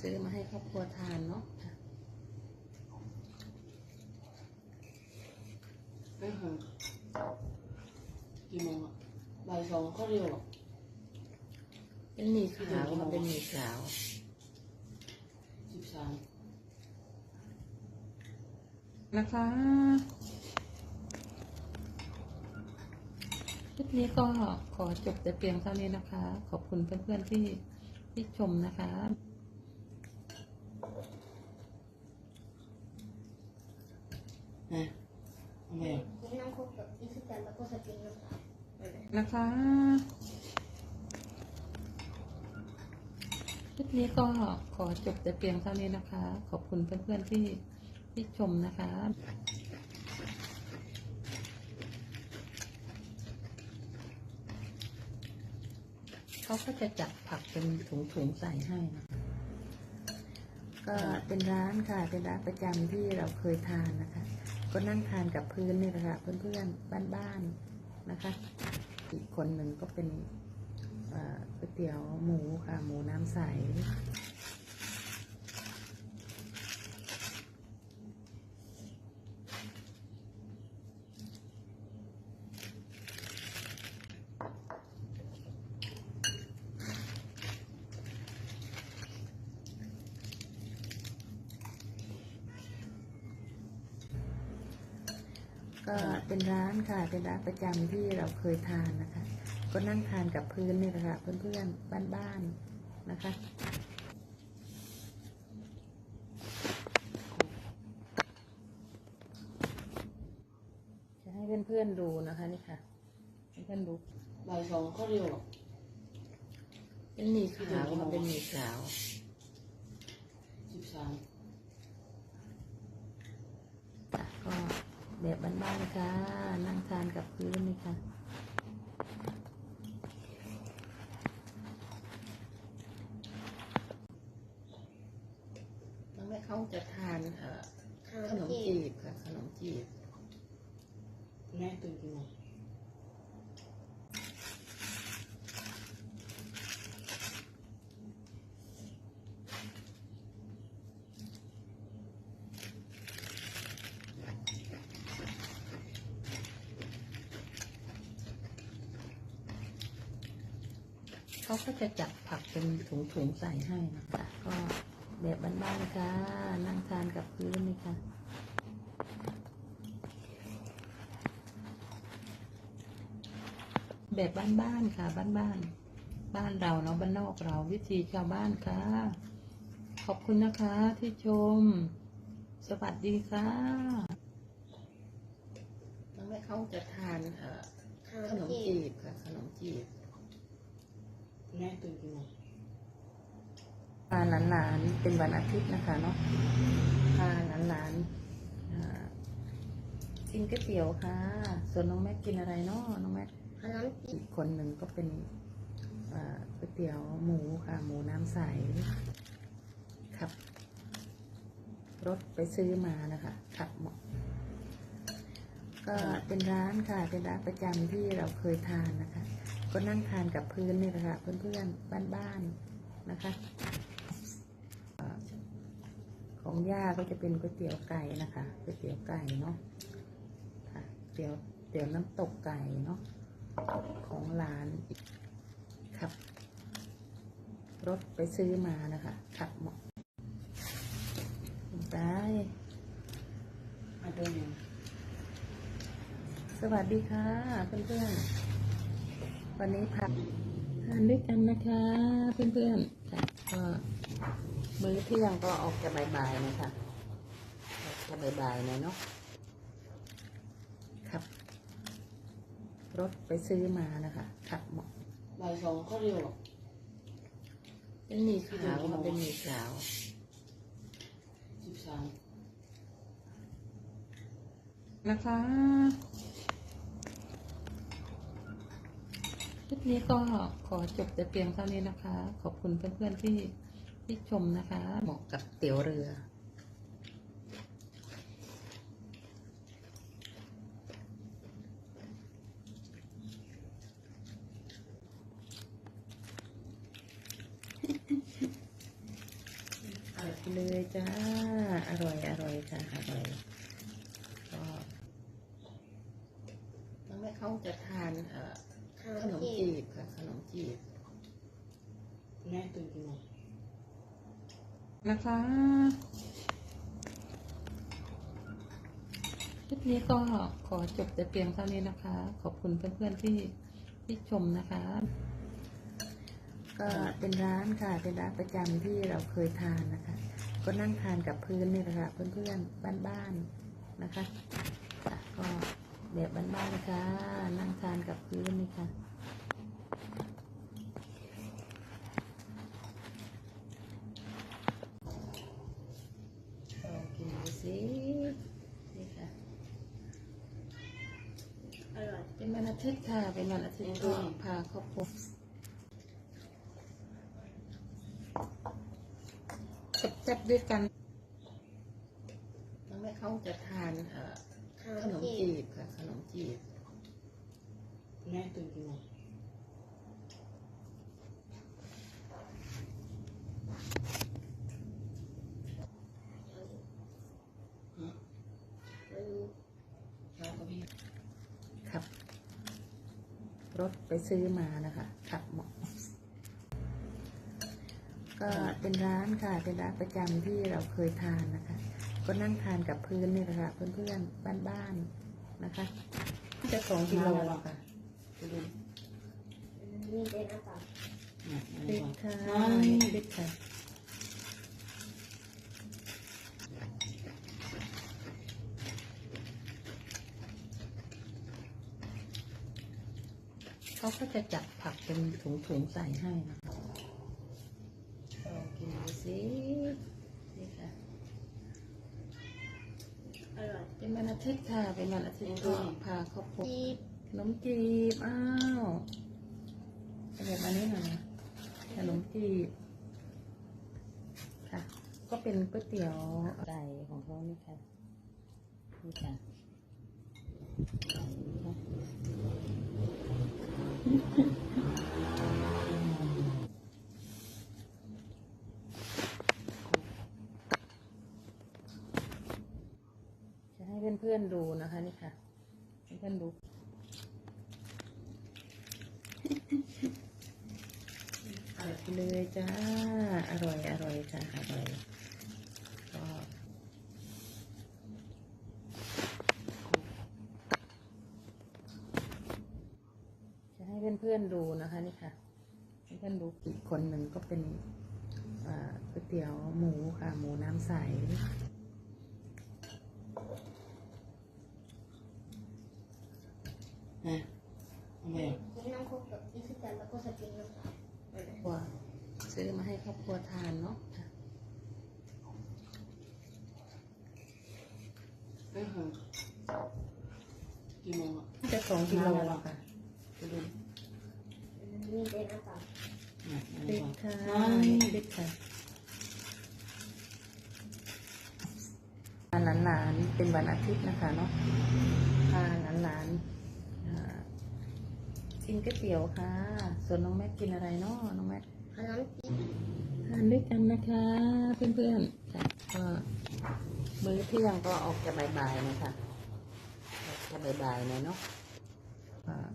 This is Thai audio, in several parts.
ซื้อมาให้ครอบครัวทานเนาะค่ะไม่หงกี่โมงอะบ่ายสองก็เร็วอะเป็นหมี่ขาวค่ะเป็นหมี่ขาวสิบสามนะคะคลิปนี้ก็ขอจบแต่เพียงเท่านี้นะคะ ขอบคุณเพื่อนๆที่ที่ชมนะคะ นะทำไมอะ Tienen un poco, dice que la cosa que no sabe. นะคะคลิปนี้ก็ขอจบแต่เพียงเท่านี้นะคะ ขอบคุณเพื่อนๆที่ที่ชมนะคะเขาก็จะจัดผักเป็นถุงๆใส่ให้นะก็เป็นร้านค่ะ เป็นร้านประจำที่เราเคยทานนะคะ ก็นั่งทานกับพื้นนี่แหละค่ะเพื่อนๆบ้านๆนะคะ อีกคนหนึ่งก็เป็นเอ่อก๋วยเตี๋ยวหมูค่ะ หมูน้ำใส ก็เป็นร้านค่ะ เป็นร้านประจำที่เราเคยทานนะคะ ก็นั่งทานกับพื้นนี่แหละค่ะเพื่อนๆบ้านๆนะคะจะให้เพื่อนๆดูนะคะนี่ค่ะให้เพื่อนดูบ่ายสองก็เร็วอะเป็นหมี่ขาวค่ะเป็นหมี่ขาวสิบสาม ค่ะก็ แบบบ้านๆค่ะ นั่งทานกับพื้นนี่ค่ะน้องแม่เขาจะทานขนมจีบค่ะ ขนมจีบ แม่ตื่นกี่โมง เขาก็จะจัดผักเป็นถุงๆใส่ให้นะคะก็แบบบ้านๆนะคะนั่งทานกับพื้นนี่ค่ะแบบบ้านๆค่ะ บ้านๆบ้านเราเนาะบ้านนอกเราวิธีชาวบ้านค่ะ ขอบคุณนะคะที่ชม สวัสดีค่ะน้องแม่เขาจะทานเอ่อขนมจีบค่ะขนมจีบ แม่ตื่นกี่โมงพาหลานๆเป็นวันอาทิตย์นะคะเนาะพาหลานๆอ่ากินก๋วยเตี๋ยวค่ะ ส่วนน้องแม่กินอะไรเนาะน้องแม่ Alam, อีกคนหนึ่งก็เป็นอ่าก๋วยเตี๋ยวหมูค่ะ หมูน้ำใสขับ รถไปซื้อมานะคะขับหมดก็เป็นร้านค่ะ เป็นร้านประจำที่เราเคยทานนะคะ ก็นั่งทานกับพื้นนี่แหละค่ะเพื่อนๆบ้านๆนะคะของย่าก็จะเป็นก๋วยเตี๋ยวไก่นะคะก๋วยเตี๋ยวไก่เนาะค่ะเตี๋ยวเตี๋ยวน้ำตกไก่เนาะของร้านขับ รถไปซื้อมานะคะขับหมดได้อาเดินยังสวัสดีค่ะเพื่อนๆ วันนี้พักทานด้วยกันนะคะ เพื่อนๆค่ะก็มื้อเที่ยงก็ออกจะบ่ายๆนะคะออกจะบ่ายๆหน่อยเนาะขับ รถไปซื้อมานะคะขับหมดบ่ายสองก็เร็วอะเป็นหมี่ขาวค่ะเป็นหมี่ขาวสิบสามนะคะ คลิ ปนี้ก็ขอจบแต่เพียงเท่านี้นะคะ ขอบคุณเพื่อนๆที่ที่ชมนะคะเหมาะกับเตี๋ยวเรือเลยจ้า อร่อย อร่อยค่ะ อร่อย ก็น้องแม่เขาจะทานเอ่อ ขนมจีบค่ะ ขนมจีบแม่ตื่นกี่โมงนะคะคลิปนี้ก็ขอจบแต่เพียงเท่านี้นะคะ ขอบคุณเพื่อนๆที่ที่ชมนะคะ ก็เป็นร้านค่ะ เป็นร้านประจำที่เราเคยทานนะคะ ก็นั่งทานกับพื้นนี่แหละค่ะเพื่อนๆบ้านๆนะคะก็ แบบบ้านๆนะคะนั่งทานกับพื้นนี่ค่ะลองกินดูสินี่ค่ะ อร่อย เป็นวันอาทิตย์ค่ะ เป็นวันอาทิตย์ก็พาครอบครัวแซ่บๆด้วยกันน้องแม่เขาจะทานเอ่อ ขขนนมมจีจีบบค่ะ ขนมจีบ แม่ตื่นกี่โมงไม่รู้เช้ากับพี่ขับ รถไปซื้อมานะคะขับเหมาะก็เป็นร้านค่ะ เป็นร้านประจำที่เราเคยทานนะคะ ก็นั่งทานกับพื้นนี่แหละค่ะเพื่อนๆบ้านๆนะคะจะสองกิโลค่ะตื่นนี่เป็นน้ำเปล่าเนี่ยปิดค่ะไม่ปิดค่ะเขาก็จะจัดผักเป็นถุงๆใส่ให้นะคะลองกินดูสินี่ค่ะ อร่อย เป็นวันอา ทิตย์ค่ะ เป็นวันอาทิตย์ก็พาครอบครัวจีบขนมจีบ อ้าวอาแบบอันนี้หน่อยนะขนมจีบ ค่ะ ก็เป็นก๋วยเตี๋ยวไก่ของเขานี่ค่ะ นี่ค่ะไก่ เพื่อนๆดูนะคะนี่ค่ะเพื่อนดูอร่อยเลยจ้า อร่อยอร่อยค่ะอร่อยก็จะให้เพื่อนๆดูนะคะนี่ค่ะเพื่อนดูอีกคนหนึ่งก็เป็นอ่าก๋วยเตี๋ยวหมูค่ะ หมูน้ำใส ฮะทำไมอะกินน้ำโคกกับอีสกันแล้วก็สปริงน้ำตาลครัวซื้อมาให้ครอบครัวทานเนาะค่ะเอ้ยเหรอกี่โมงอะจะสองกิโลค่ะตื่นนี่เป็นน้ำเปล่าเนี่ยปิดค่ะไม่ปิดค่ะหลานๆเป็นวันอาทิตย์นะคะเนาะพาหลานๆ กินก๋วยเตี๋ยวค่ะ ส่วนน้องแม็กกินอะไรเนาะน้องแม็กขนมจีบทานด้วยกันนะคะ เพื่อนๆค่ะก็มื้อเที่ยงก็ออกจะบ่ายๆนะคะออกจะบ่ายๆหน่อยเนาะอ่า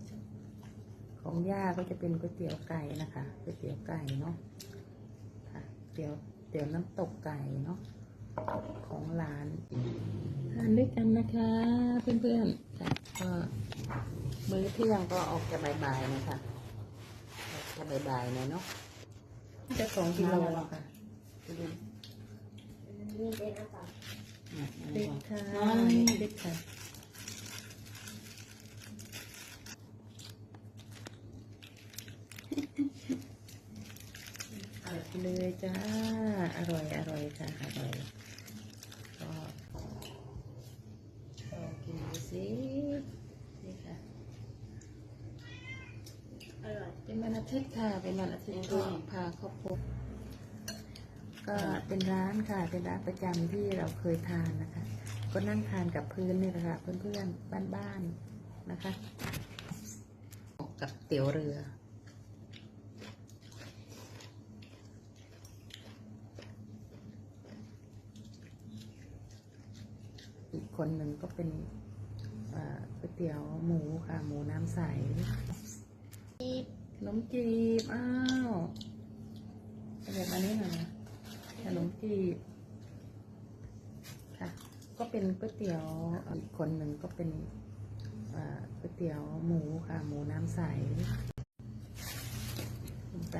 ของย่าก็จะเป็นก๋วยเตี๋ยวไก่นะคะก๋วยเตี๋ยวไก่เนาะค่ะเตี๋ยวเตี๋ยวน้ำตกไก่เนาะของร้านทานด้วยกันนะคะ เพื่อนๆค่ะก็ มื้อเที่ยงก็ออกจะบ่ายๆนะคะออกจะบ่ายๆหน่อยเนาะจะสองกิโลค่ะตื่นนี่เป็นน้ำเปล่าเนี่ยปิดค่ะไม่ปิดค่ะอร่อยไปเลยจ้า อร่อย อร่อยค่ะ อร่อยิตย์ค่ะ เป็นวันอาทิตย์ก็พาเขาพบ ก็เป็นร้านค่ะ เป็นร้านประจำที่เราเคยทานนะคะ ก็นั่งทานกับพื้นนี่แหละค่ะเพื่อนๆบ้านๆนะคะ กับเตี๋ยวเรืออีกคนหนึ่งก็เป็นก๋วยเตี๋ยวหมูค่ะ หมูน้ำใส มจีบ อ้าวเก็บอันนี้หน่อยนะขนมจีบ ค่ะ ก็เป็นก๋วยเตี๋ยวอีกคนหนึ่งก็เป็นก๋วยเตี๋ยวหมูค่ะ หมูน้ำใสไป